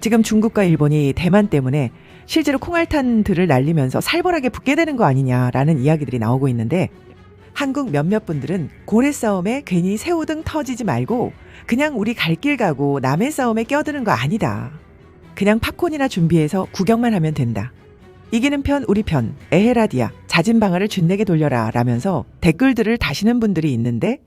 지금 중국과 일본이 대만 때문에 실제로 콩알탄들을 날리면서 살벌하게 붙게 되는 거 아니냐라는 이야기들이 나오고 있는데 한국 몇몇 분들은 고래 싸움에 괜히 새우등 터지지 말고 그냥 우리 갈 길 가고 남의 싸움에 껴드는 거 아니다. 그냥 팝콘이나 준비해서 구경만 하면 된다. 이기는 편 우리 편 에헤라디아 자진방아를 준내게 돌려라 라면서 댓글들을 다시는 분들이 있는데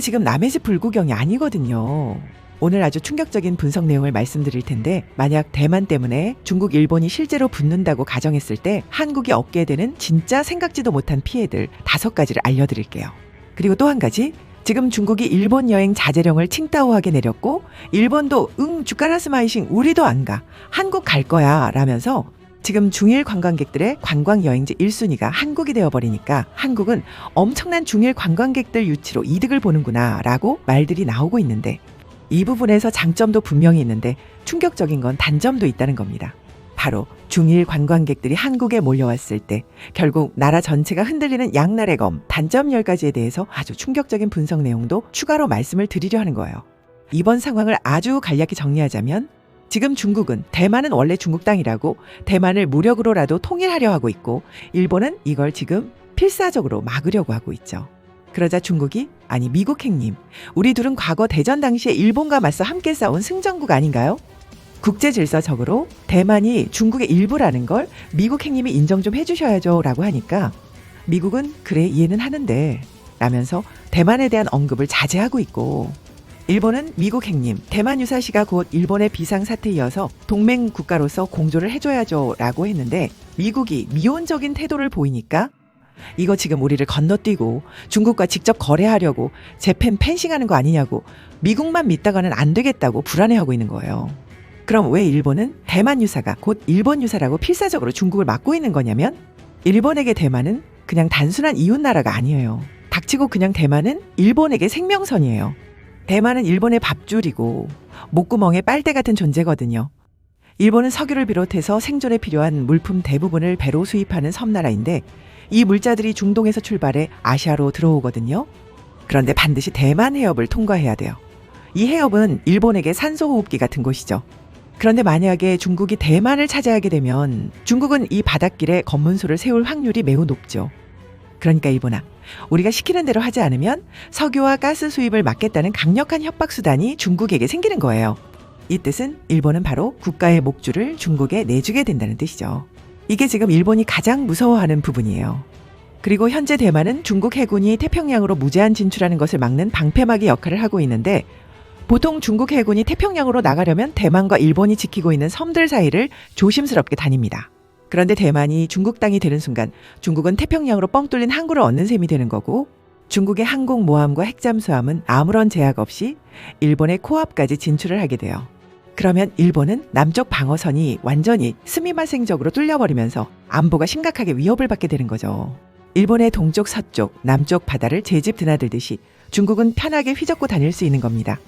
지금 남의 집 불구경이 아니거든요. 오늘 아주 충격적인 분석 내용을 말씀드릴 텐데 만약 대만 때문에 중국 일본이 실제로 붙는다고 가정했을 때 한국이 얻게 되는 진짜 생각지도 못한 피해들 다섯 가지를 알려드릴게요. 그리고 또 한 가지 지금 중국이 일본 여행 자제령을 칭따오하게 내렸고 일본도 응 주가라스 마이싱 우리도 안 가 한국 갈 거야 라면서 지금 중일 관광객들의 관광 여행지 1순위가 한국이 되어버리니까 한국은 엄청난 중일 관광객들 유치로 이득을 보는구나 라고 말들이 나오고 있는데 이 부분에서 장점도 분명히 있는데 충격적인 건 단점도 있다는 겁니다. 바로 중일 관광객들이 한국에 몰려왔을 때 결국 나라 전체가 흔들리는 양날의 검 단점 10가지에 대해서 아주 충격적인 분석 내용도 추가로 말씀을 드리려 하는 거예요. 이번 상황을 아주 간략히 정리하자면 지금 중국은 대만은 원래 중국 땅이라고 대만을 무력으로라도 통일하려 하고 있고 일본은 이걸 지금 필사적으로 막으려고 하고 있죠. 그러자 중국이 아니 미국 행님 우리 둘은 과거 대전 당시에 일본과 맞서 함께 싸운 승전국 아닌가요? 국제 질서적으로 대만이 중국의 일부라는 걸 미국 행님이 인정 좀 해주셔야죠 라고 하니까 미국은 그래 이해는 하는데 라면서 대만에 대한 언급을 자제하고 있고 일본은 미국 행님 대만 유사시가 곧 일본의 비상 사태 이어서 동맹 국가로서 공조를 해줘야죠 라고 했는데 미국이 미온적인 태도를 보이니까 이거 지금 우리를 건너뛰고 중국과 직접 거래하려고 재팬 펜싱하는 거 아니냐고 미국만 믿다가는 안 되겠다고 불안해하고 있는 거예요. 그럼 왜 일본은 대만 유사가 곧 일본 유사라고 필사적으로 중국을 막고 있는 거냐면 일본에게 대만은 그냥 단순한 이웃 나라가 아니에요. 닥치고 그냥 대만은 일본에게 생명선이에요. 대만은 일본의 밥줄이고 목구멍에 빨대 같은 존재거든요. 일본은 석유를 비롯해서 생존에 필요한 물품 대부분을 배로 수입하는 섬나라인데 이 물자들이 중동에서 출발해 아시아로 들어오거든요. 그런데 반드시 대만 해협을 통과해야 돼요. 이 해협은 일본에게 산소호흡기 같은 곳이죠. 그런데 만약에 중국이 대만을 차지하게 되면 중국은 이 바닷길에 검문소를 세울 확률이 매우 높죠. 그러니까 일본아, 우리가 시키는 대로 하지 않으면 석유와 가스 수입을 막겠다는 강력한 협박 수단이 중국에게 생기는 거예요. 이 뜻은 일본은 바로 국가의 목줄을 중국에 내주게 된다는 뜻이죠. 이게 지금 일본이 가장 무서워하는 부분이에요. 그리고 현재 대만은 중국 해군이 태평양으로 무제한 진출하는 것을 막는 방패막이 역할을 하고 있는데 보통 중국 해군이 태평양으로 나가려면 대만과 일본이 지키고 있는 섬들 사이를 조심스럽게 다닙니다. 그런데 대만이 중국 땅이 되는 순간 중국은 태평양으로 뻥 뚫린 항구를 얻는 셈이 되는 거고 중국의 항공모함과 핵잠수함은 아무런 제약 없이 일본의 코앞까지 진출을 하게 돼요. 그러면 일본은 남쪽 방어선이 완전히 스미마생적으로 뚫려버리면서 안보가 심각하게 위협을 받게 되는 거죠. 일본의 동쪽, 서쪽, 남쪽 바다를 제집 드나들듯이 중국은 편하게 휘젓고 다닐 수 있는 겁니다.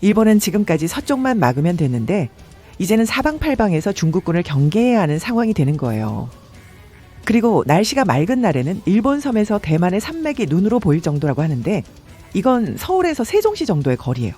일본은 지금까지 서쪽만 막으면 됐는데 이제는 사방팔방에서 중국군을 경계해야 하는 상황이 되는 거예요. 그리고 날씨가 맑은 날에는 일본 섬에서 대만의 산맥이 눈으로 보일 정도라고 하는데 이건 서울에서 세종시 정도의 거리예요.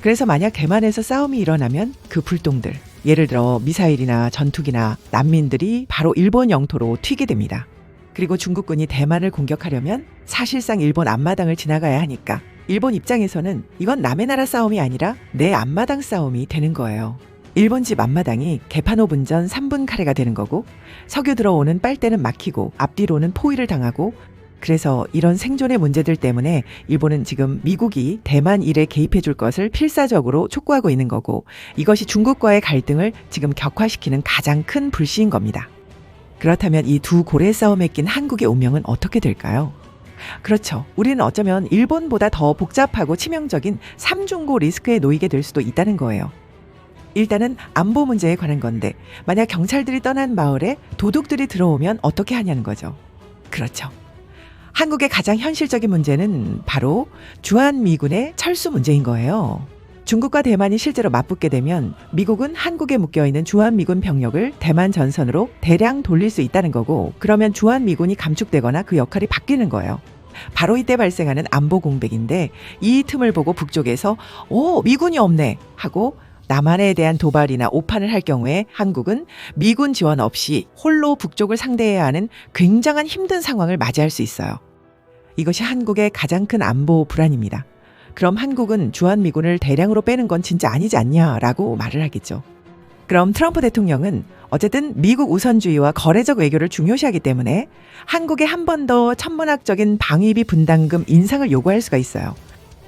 그래서 만약 대만에서 싸움이 일어나면 그 불똥들, 예를 들어 미사일이나 전투기나 난민들이 바로 일본 영토로 튀게 됩니다. 그리고 중국군이 대만을 공격하려면 사실상 일본 앞마당을 지나가야 하니까 일본 입장에서는 이건 남의 나라 싸움이 아니라 내 앞마당 싸움이 되는 거예요. 일본 집 앞마당이 개판 5분 전 3분 카레가 되는 거고 석유 들어오는 빨대는 막히고 앞뒤로는 포위를 당하고 그래서 이런 생존의 문제들 때문에 일본은 지금 미국이 대만 일에 개입해 줄 것을 필사적으로 촉구하고 있는 거고 이것이 중국과의 갈등을 지금 격화시키는 가장 큰 불씨인 겁니다. 그렇다면 이 두 고래 싸움에 낀 한국의 운명은 어떻게 될까요? 그렇죠. 우리는 어쩌면 일본보다 더 복잡하고 치명적인 삼중고 리스크에 놓이게 될 수도 있다는 거예요. 일단은 안보 문제에 관한 건데 만약 경찰들이 떠난 마을에 도둑들이 들어오면 어떻게 하냐는 거죠. 그렇죠. 한국의 가장 현실적인 문제는 바로 주한미군의 철수 문제인 거예요. 중국과 대만이 실제로 맞붙게 되면 미국은 한국에 묶여 있는 주한미군 병력을 대만 전선으로 대량 돌릴 수 있다는 거고 그러면 주한미군이 감축되거나 그 역할이 바뀌는 거예요. 바로 이때 발생하는 안보 공백인데 이 틈을 보고 북쪽에서 오 미군이 없네 하고 남한에 대한 도발이나 오판을 할 경우에 한국은 미군 지원 없이 홀로 북쪽을 상대해야 하는 굉장한 힘든 상황을 맞이할 수 있어요. 이것이 한국의 가장 큰 안보 불안입니다. 그럼 한국은 주한미군을 대량으로 빼는 건 진짜 아니지 않냐라고 말을 하겠죠. 그럼 트럼프 대통령은 어쨌든 미국 우선주의와 거래적 외교를 중요시하기 때문에 한국에 한 번 더 천문학적인 방위비 분담금 인상을 요구할 수가 있어요.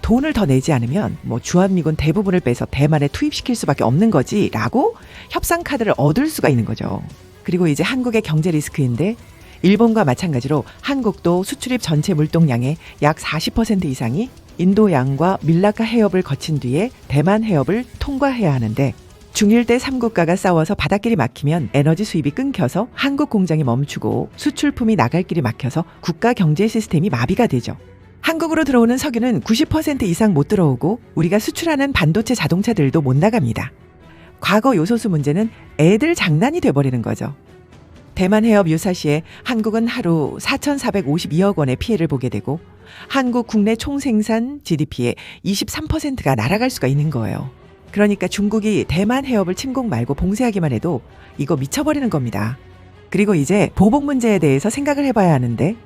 돈을 더 내지 않으면 뭐 주한미군 대부분을 빼서 대만에 투입시킬 수밖에 없는 거지라고 협상 카드를 얻을 수가 있는 거죠. 그리고 이제 한국의 경제 리스크인데 일본과 마찬가지로 한국도 수출입 전체 물동량의 약 40% 이상이 인도양과 밀라카 해협을 거친 뒤에 대만 해협을 통과해야 하는데 중일 때 3국가가 싸워서 바닷길이 막히면 에너지 수입이 끊겨서 한국 공장이 멈추고 수출품이 나갈 길이 막혀서 국가 경제 시스템이 마비가 되죠. 한국으로 들어오는 석유는 90% 이상 못 들어오고 우리가 수출하는 반도체 자동차들도 못 나갑니다. 과거 요소수 문제는 애들 장난이 돼버리는 거죠. 대만 해협 유사시에 한국은 하루 4,452억 원의 피해를 보게 되고 한국 국내 총생산 GDP의 23%가 날아갈 수가 있는 거예요. 그러니까 중국이 대만 해협을 침공 말고 봉쇄하기만 해도 이거 미쳐버리는 겁니다. 그리고 이제 보복 문제에 대해서 생각을 해봐야 하는데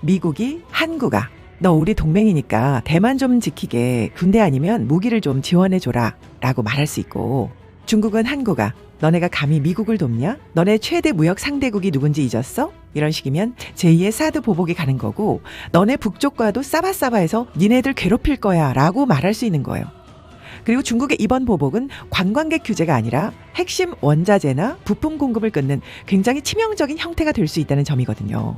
미국이 한국아 너 우리 동맹이니까 대만 좀 지키게 군대 아니면 무기를 좀 지원해줘라 라고 말할 수 있고 중국은 한국아 너네가 감히 미국을 돕냐? 너네 최대 무역 상대국이 누군지 잊었어? 이런 식이면 제2의 사드 보복이 가는 거고 너네 북쪽과도 싸바싸바해서 니네들 괴롭힐 거야 라고 말할 수 있는 거예요. 그리고 중국의 이번 보복은 관광객 규제가 아니라 핵심 원자재나 부품 공급을 끊는 굉장히 치명적인 형태가 될 수 있다는 점이거든요.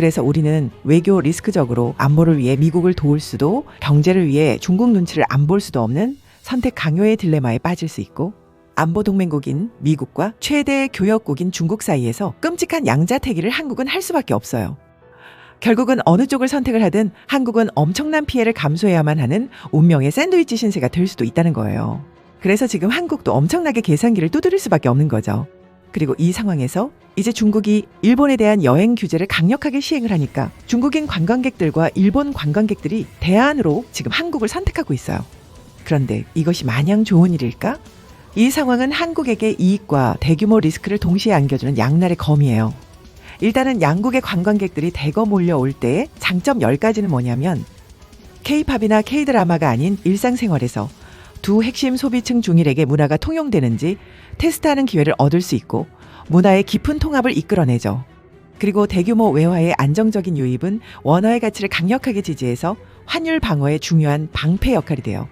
그래서 우리는 외교 리스크적으로 안보를 위해 미국을 도울 수도 경제를 위해 중국 눈치를 안 볼 수도 없는 선택 강요의 딜레마에 빠질 수 있고 안보 동맹국인 미국과 최대 교역국인 중국 사이에서 끔찍한 양자태기를 한국은 할 수밖에 없어요. 결국은 어느 쪽을 선택을 하든 한국은 엄청난 피해를 감수해야만 하는 운명의 샌드위치 신세가 될 수도 있다는 거예요. 그래서 지금 한국도 엄청나게 계산기를 두드릴 수밖에 없는 거죠. 그리고 이 상황에서 이제 중국이 일본에 대한 여행 규제를 강력하게 시행을 하니까 중국인 관광객들과 일본 관광객들이 대안으로 지금 한국을 선택하고 있어요. 그런데 이것이 마냥 좋은 일일까? 이 상황은 한국에게 이익과 대규모 리스크를 동시에 안겨주는 양날의 검이에요. 일단은 양국의 관광객들이 대거 몰려올 때의 장점 10가지는 뭐냐면 K-팝이나 K-드라마가 아닌 일상생활에서 두 핵심 소비층 중일에게 문화가 통용되는지 테스트하는 기회를 얻을 수 있고 문화의 깊은 통합을 이끌어내죠. 그리고 대규모 외화의 안정적인 유입은 원화의 가치를 강력하게 지지해서 환율 방어에 중요한 방패 역할이 돼요.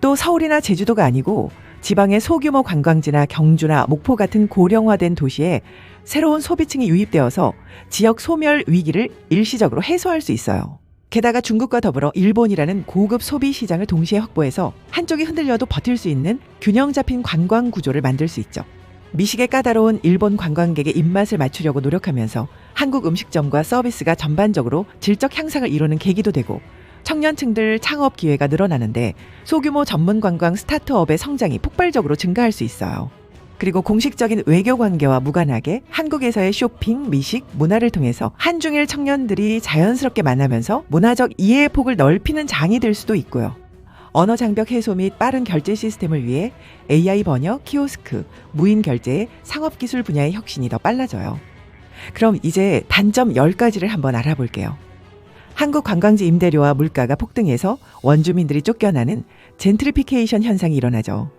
또 서울이나 제주도가 아니고 지방의 소규모 관광지나 경주나 목포 같은 고령화된 도시에 새로운 소비층이 유입되어서 지역 소멸 위기를 일시적으로 해소할 수 있어요. 게다가 중국과 더불어 일본이라는 고급 소비 시장을 동시에 확보해서 한쪽이 흔들려도 버틸 수 있는 균형 잡힌 관광 구조를 만들 수 있죠. 미식의 까다로운 일본 관광객의 입맛을 맞추려고 노력하면서 한국 음식점과 서비스가 전반적으로 질적 향상을 이루는 계기도 되고 청년층들 창업 기회가 늘어나는데 소규모 전문 관광 스타트업의 성장이 폭발적으로 증가할 수 있어요. 그리고 공식적인 외교 관계와 무관하게 한국에서의 쇼핑, 미식, 문화를 통해서 한중일 청년들이 자연스럽게 만나면서 문화적 이해의 폭을 넓히는 장이 될 수도 있고요. 언어 장벽 해소 및 빠른 결제 시스템을 위해 AI 번역, 키오스크, 무인 결제, 상업 기술 분야의 혁신이 더 빨라져요. 그럼 이제 단점 10가지를 한번 알아볼게요. 한국 관광지 임대료와 물가가 폭등해서 원주민들이 쫓겨나는 젠트리피케이션 현상이 일어나죠.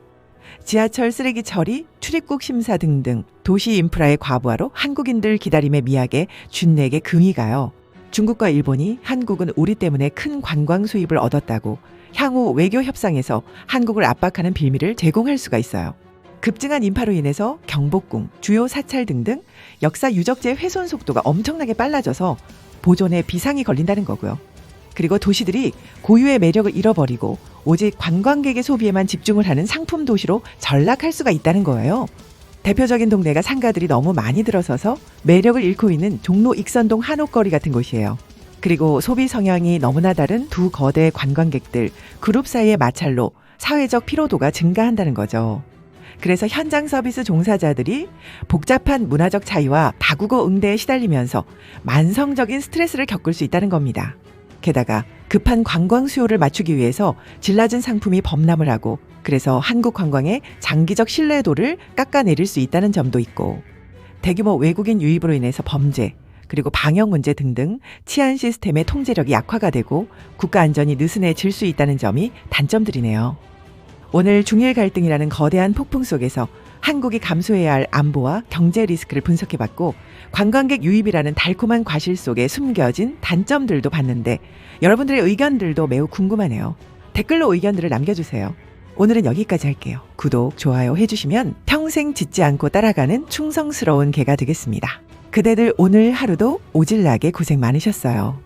지하철 쓰레기 처리, 출입국 심사 등등 도시 인프라의 과부하로 한국인들 기다림의 미학에 준내게 금이 가요. 중국과 일본이 한국은 우리 때문에 큰 관광 수입을 얻었다고 향후 외교 협상에서 한국을 압박하는 빌미를 제공할 수가 있어요. 급증한 인파로 인해서 경복궁, 주요 사찰 등등 역사 유적지의 훼손 속도가 엄청나게 빨라져서 보존에 비상이 걸린다는 거고요. 그리고 도시들이 고유의 매력을 잃어버리고 오직 관광객의 소비에만 집중을 하는 상품 도시로 전락할 수가 있다는 거예요. 대표적인 동네가 상가들이 너무 많이 들어서서 매력을 잃고 있는 종로 익선동 한옥거리 같은 곳이에요. 그리고 소비 성향이 너무나 다른 두 거대 관광객들, 그룹 사이의 마찰로 사회적 피로도가 증가한다는 거죠. 그래서 현장 서비스 종사자들이 복잡한 문화적 차이와 다국어 응대에 시달리면서 만성적인 스트레스를 겪을 수 있다는 겁니다. 게다가 급한 관광 수요를 맞추기 위해서 질 낮은 상품이 범람을 하고 그래서 한국 관광의 장기적 신뢰도를 깎아내릴 수 있다는 점도 있고 대규모 외국인 유입으로 인해서 범죄 그리고 방역 문제 등등 치안 시스템의 통제력이 약화가 되고 국가 안전이 느슨해질 수 있다는 점이 단점들이네요. 오늘 중일 갈등이라는 거대한 폭풍 속에서 한국이 감수해야 할 안보와 경제 리스크를 분석해봤고 관광객 유입이라는 달콤한 과실 속에 숨겨진 단점들도 봤는데 여러분들의 의견들도 매우 궁금하네요. 댓글로 의견들을 남겨주세요. 오늘은 여기까지 할게요. 구독, 좋아요 해주시면 평생 짓지 않고 따라가는 충성스러운 개가 되겠습니다. 그대들 오늘 하루도 오질나게 고생 많으셨어요.